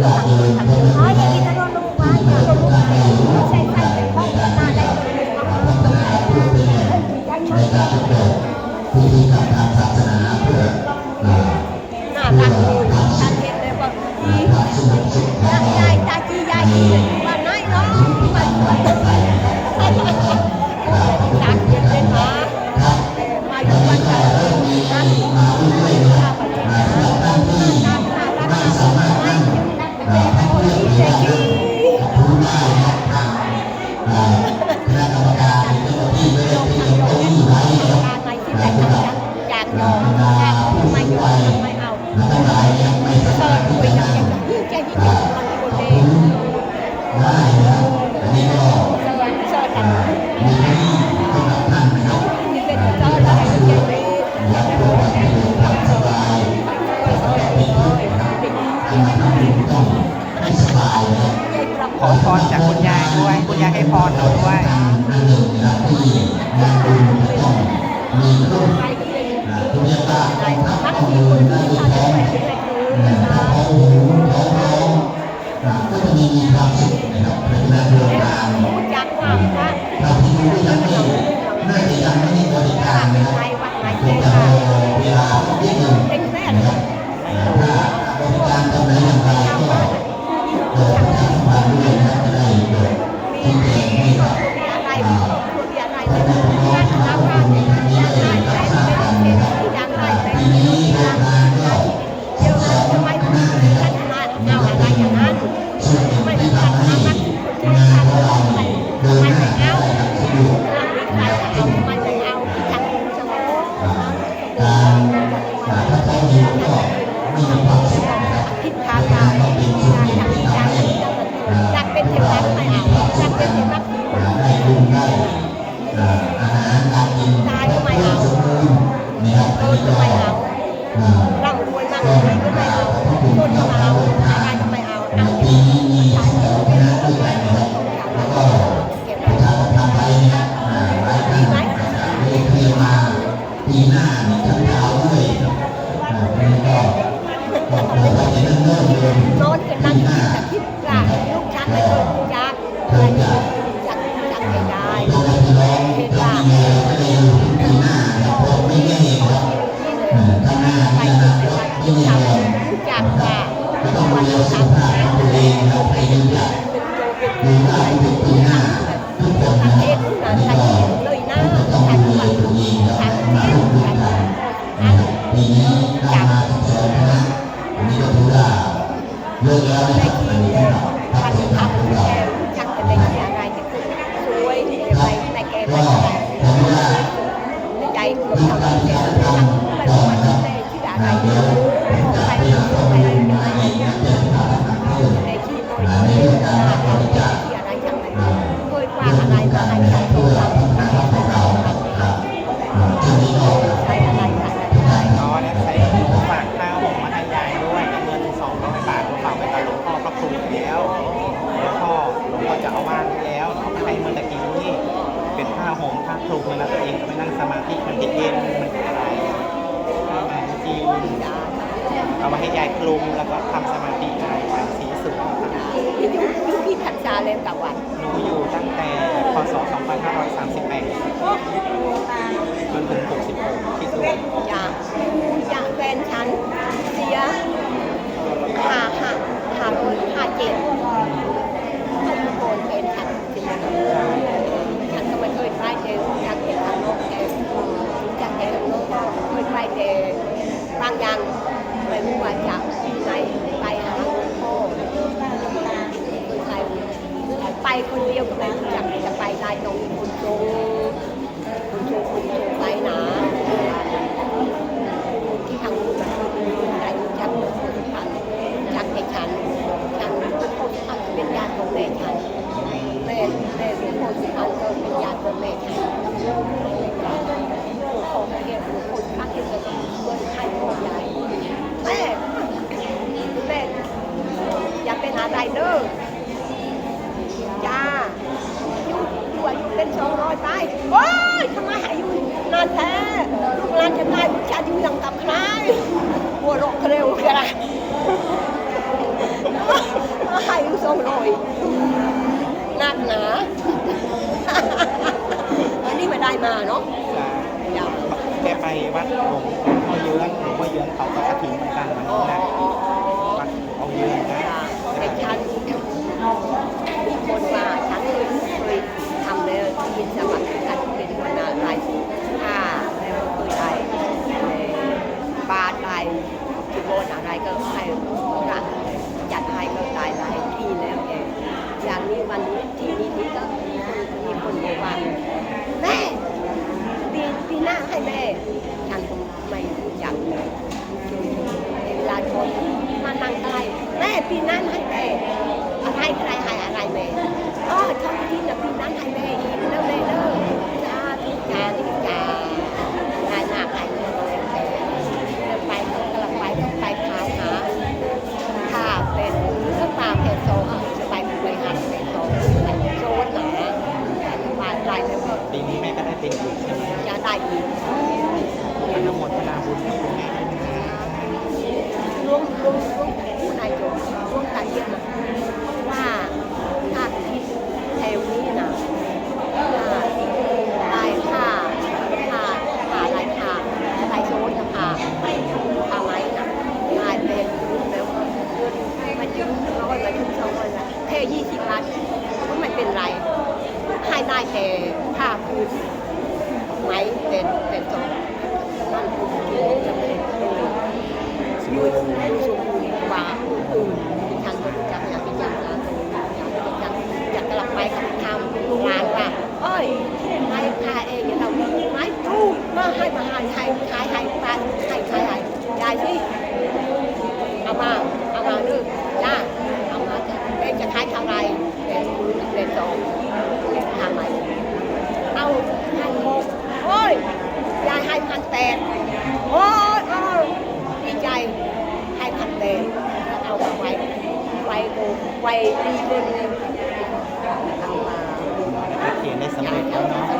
อยากเดินเพราะไม่ได้ในการประกอบพิธีกรรมทางศาสนาเพื่อเพื่อ ขอพรจากคุณยายด้วย คุณยายให้พรเด้วยน่อยด้วย ก็จะมีความสุขนะครับในงดินทาเราที่รู้ยังไม่น่าจยังไม่มีบริการนะครับควรจะรอเวลา ปีหน้า ของทางครูนตัวเองก็ไปนั่งสมาธิมันจะเย็นมันอะไรจีนเอามาให้ยายคลุมแล้วก็ทำสมาธินายสังสีสุดพี่อยู่ที่พันจาเลยตะวันหนูอยู่ตั้งแต่พศ2 5 3 มาเนาะแกไปวัดหลวงพ่อเยื้อนหลวงพ่อเยื้อนเขาก็กระถิ่นเหมือนกันวันนี้นะวัดเอาเยื้อนนะแต่ฉันมีคนว่าฉันเคยทำเลยที่สมัครกันเป็นหัวหน้าไรถ้าแล้วคือไรบาทไรจุโบนอะไรก็ให้รัจัดให้ก็ตายไรที่แล้วเองอย่างนี้วันนี้ 太美。 ได้แต่ผ้าคืนไหป็นเป็นจบมันคือจะเป็นอยู่ วัยปีรุ่นนี้ทำมา เขียนได้สำเร็จแล้วเนาะ